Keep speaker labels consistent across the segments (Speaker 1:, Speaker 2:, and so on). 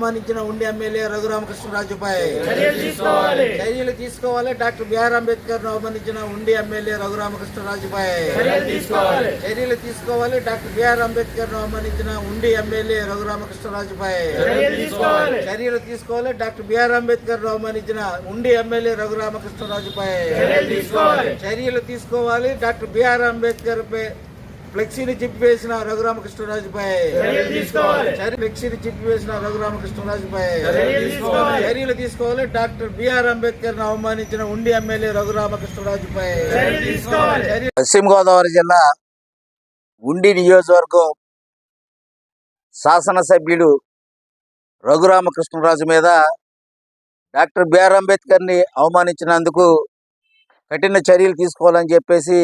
Speaker 1: అవమానించిన ఉండి ఎమ్మెల్యే రఘురామకృష్ణరాజుపై
Speaker 2: చర్యలు తీసుకోవాలి.
Speaker 1: చర్యలు తీసుకోవాలి. డాక్టర్ బిఆర్ అంబేద్కర్ను అవమానించిన ఉండి ఎమ్మెల్యే రఘురామకృష్ణరాజుపై
Speaker 2: చర్యలు తీసుకోవాలి.
Speaker 1: చర్యలు తీసుకోవాలి. డాక్టర్ బిఆర్ అంబేద్కర్ను అవమానించిన ఉండి ఎమ్మెల్యే రఘురామకృష్ణరాజుపై
Speaker 2: చర్యలు తీసుకోవాలి.
Speaker 1: చర్యలు తీసుకోవాలి. డాక్టర్ బిఆర్ అంబేద్కర్ను అవమానించిన ఉండి ఎమ్మెల్యే రఘురామకృష్ణరాజుపై
Speaker 2: చర్యలు తీసుకోవాలి.
Speaker 1: డాక్టర్ బిఆర్ అంబేద్కర్ పై ఫ్లెక్సీని చింపివేసిన రఘురామకృష్ణరాజుపై.
Speaker 2: చర్యలు తీసుకోవాలి.
Speaker 1: చర్య ఫ్లెక్సీని చింపివేసిన రఘురామకృష్ణరాజుపై.
Speaker 2: చర్యలు తీసుకోవాలి.
Speaker 1: చర్యలు తీసుకోవాలి. డాక్టర్ బిఆర్ అంబేద్కర్ను అవమానించిన ఉండి ఎమ్మెల్యే రఘురామకృష్ణరాజుపై. పశ్చిమ గోదావరి జిల్లా ఉండి నియోజకవర్గం శాసనసభ్యుడు రఘురామకృష్ణరాజు మీద డాక్టర్ బిఆర్ అంబేద్కర్ని అవమానించినందుకు కఠిన చర్యలు తీసుకోవాలని చెప్పేసి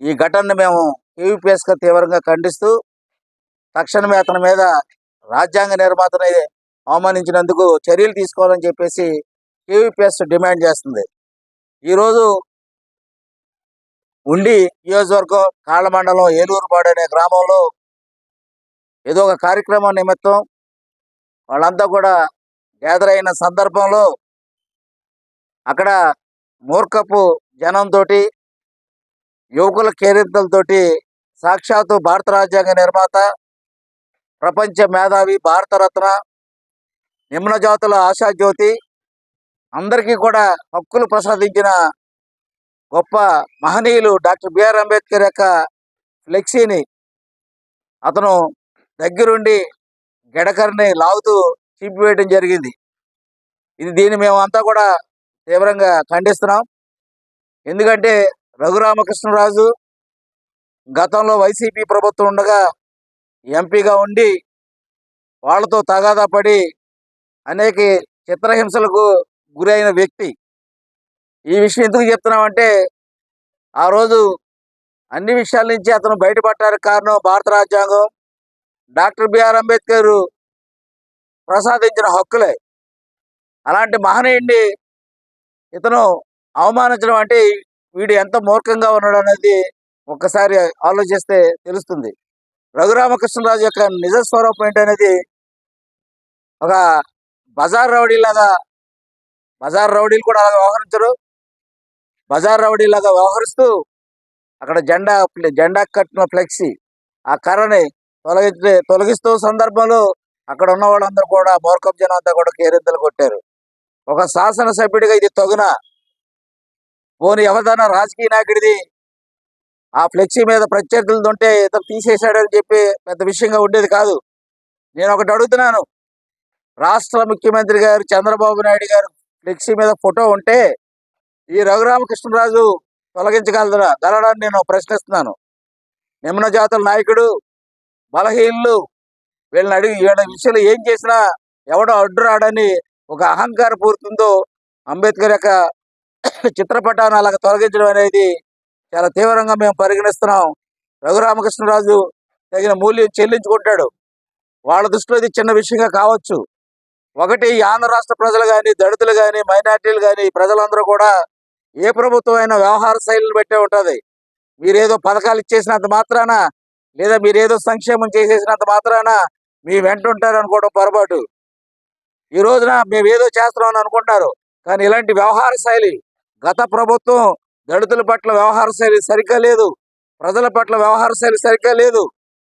Speaker 1: ఈ ఘటనను మేము కేవీపీఎస్గా తీవ్రంగా ఖండిస్తూ తక్షణమే అతని మీద రాజ్యాంగ నిర్మాతని అవమానించినందుకు చర్యలు తీసుకోవాలని చెప్పేసి కేవీపీఎస్ డిమాండ్ చేస్తుంది. ఈరోజు ఉండి నియోజకవర్గం కాళ్ళమండలం ఏలూరుపాడు అనే గ్రామంలో ఏదో ఒక కార్యక్రమం నిమిత్తం వాళ్ళంతా కూడా గ్యాదర్ అయిన సందర్భంలో అక్కడ మూర్ఖపు జనంతో యువకుల కేరింతలతోటి సాక్షాత్తు భారత రాజ్యాంగ నిర్మాత ప్రపంచ మేధావి భారతరత్న నిమ్న జాతుల ఆశాజ్యోతి అందరికీ కూడా హక్కులు ప్రసాదించిన గొప్ప మహనీయులు డాక్టర్ బిఆర్ అంబేద్కర్ యొక్క ఫ్లెక్సీని అతను దగ్గరుండి గడకర్ని లాగుతూ చీపివేయడం జరిగింది. ఇది దీన్ని మేమంతా కూడా తీవ్రంగా ఖండిస్తున్నాం. ఎందుకంటే రఘురామకృష్ణరాజు గతంలో వైసీపీ ప్రభుత్వం ఉండగా ఎంపీగా ఉండి వాళ్ళతో తగాదా పడి అనేక చిత్రహింసలకు గురైన వ్యక్తి. ఈ విషయం ఎందుకు చెప్తున్నామంటే ఆ రోజు అన్ని విషయాల నుంచి అతను బయటపడటానికి కారణం భారత రాజ్యాంగం. డాక్టర్ బిఆర్ అంబేద్కర్ ప్రసాదించిన హక్కులే. అలాంటి మహనీయుడిని ఇతను అవమానించడం అంటే వీడు ఎంత మూర్ఖంగా ఉన్నాడు అనేది ఒక్కసారి ఆలోచిస్తే తెలుస్తుంది. రఘురామకృష్ణరాజు యొక్క నిజ స్వరూపం ఏంటనేది ఒక బజార్ రౌడీలాగా బజార్ రౌడీలు కూడా అలాగ వ్యవహరించరు. బజార్ రౌడీలాగా వ్యవహరిస్తూ అక్కడ జెండా జెండా కట్టిన ఫ్లెక్సీ ఆ కర్రని తొలగి తొలగిస్తూ సందర్భంలో అక్కడ ఉన్న వాళ్ళందరూ కూడా మోర్కప్ జనం అంతా కూడా కేరింతలు కొట్టారు. ఒక శాసనసభ్యుడిగా ఇది తగున పోని ఎవరిదైనా రాజకీయ నాయకుడిది ఆ ఫ్లెక్సీ మీద ప్రత్యర్థులు ఉంటే ఇతను తీసేశాడని చెప్పి పెద్ద విషయంగా ఉండేది కాదు. నేను ఒకటి అడుగుతున్నాను. రాష్ట్ర ముఖ్యమంత్రి గారు చంద్రబాబు నాయుడు గారు ఫ్లెక్సీ మీద ఫోటో ఉంటే ఈ రఘురామకృష్ణరాజు తొలగించగలరా? గలడాన్ని నేను ప్రశ్నిస్తున్నాను. నిమ్న జాతుల నాయకుడు బలహీనులు వీళ్ళని అడిగి వీళ్ళ విషయంలో ఏం చేసినా ఎవడో అడ్డు రాడని ఒక అహంకార పూర్తుందో అంబేద్కర్ యొక్క చిత్రపటాన్ని అలాగ తొలగించడం అనేది చాలా తీవ్రంగా మేము పరిగణిస్తున్నాం. రఘురామకృష్ణరాజు తగిన మూల్యం చెల్లించుకుంటాడు. వాళ్ళ దృష్టిలో ఇది చిన్న విషయంగా కావచ్చు. ఒకటి ఆంధ్ర రాష్ట్ర ప్రజలు కానీ దళితులు కానీ మైనార్టీలు కానీ ప్రజలందరూ కూడా ఏ ప్రభుత్వం అయినా వ్యవహార శైలిని బట్టే ఉంటుంది. మీరేదో పథకాలు ఇచ్చేసినంత మాత్రాన లేదా మీరేదో సంక్షేమం చేసేసినంత మాత్రాన మీ వెంట ఉంటారు అనుకోవడం పొరపాటు. ఈ రోజున మేము ఏదో చేస్తున్నామని అనుకుంటారు. కానీ ఇలాంటి వ్యవహార శైలి గత ప్రభుత్వం దళితుల పట్ల వ్యవహార శైలి సరిగ్గా లేదు. ప్రజల పట్ల వ్యవహార శైలి సరిగ్గా లేదు.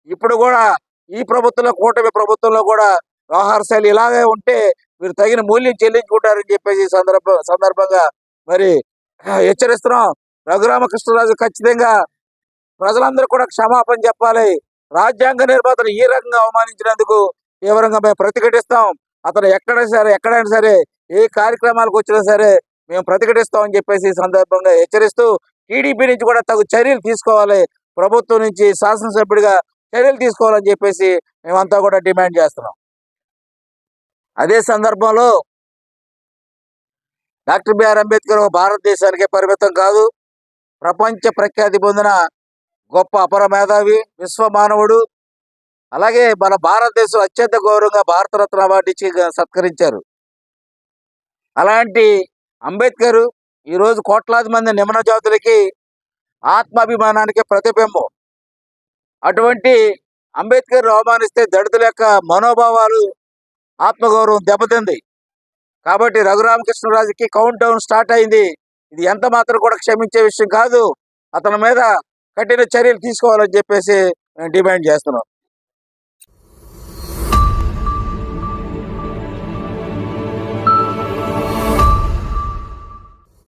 Speaker 1: ఇప్పుడు కూడా ఈ ప్రభుత్వంలో కూటమి ప్రభుత్వంలో కూడా వ్యవహార శైలి ఇలాగే ఉంటే మీరు తగిన మూల్యం చెల్లించుకుంటారని చెప్పేసి సందర్భ సందర్భంగా మరి హెచ్చరిస్తున్నాం. రఘురామకృష్ణరాజు ఖచ్చితంగా ప్రజలందరూ కూడా క్షమాపణ చెప్పాలి. రాజ్యాంగ నిర్మాతను ఈ రకంగా అవమానించినందుకు తీవ్రంగా మేము ప్రతిఘటిస్తాం. అతను ఎక్కడ సరే ఎక్కడైనా సరే ఏ కార్యక్రమాలకు వచ్చినా సరే మేము ప్రతిఘటిస్తామని చెప్పేసి ఈ సందర్భంగా హెచ్చరిస్తూ టీడీపీ నుంచి కూడా తగు చర్యలు తీసుకోవాలి. ప్రభుత్వం నుంచి శాసనసభ్యుడిగా చర్యలు తీసుకోవాలని చెప్పేసి మేమంతా కూడా డిమాండ్ చేస్తున్నాం. అదే సందర్భంలో డాక్టర్ బిఆర్ అంబేద్కర్ భారతదేశానికి భారతదేశానికే పరిమితం కాదు ప్రపంచ ప్రఖ్యాతి పొందిన గొప్ప అపర మేధావి విశ్వ మానవుడు అలాగే మన భారతదేశం అత్యంత గౌరవంగా భారతరత్న అవార్డు ఇచ్చి సత్కరించారు. అలాంటి అంబేద్కర్ ఈరోజు కోట్లాది మంది నిమన జాతులకి ఆత్మాభిమానానికి ప్రతిబింబం. అటువంటి అంబేద్కర్ అవమానిస్తే దళితుల యొక్క మనోభావాలు ఆత్మగౌరవం దెబ్బతింది. కాబట్టి రఘురామకృష్ణరాజుకి కౌంట్ డౌన్ స్టార్ట్ అయింది. ఇది ఎంత మాత్రం కూడా క్షమించే విషయం కాదు. అతని మీద కఠిన చర్యలు తీసుకోవాలని చెప్పేసి డిమాండ్ చేస్తున్నాం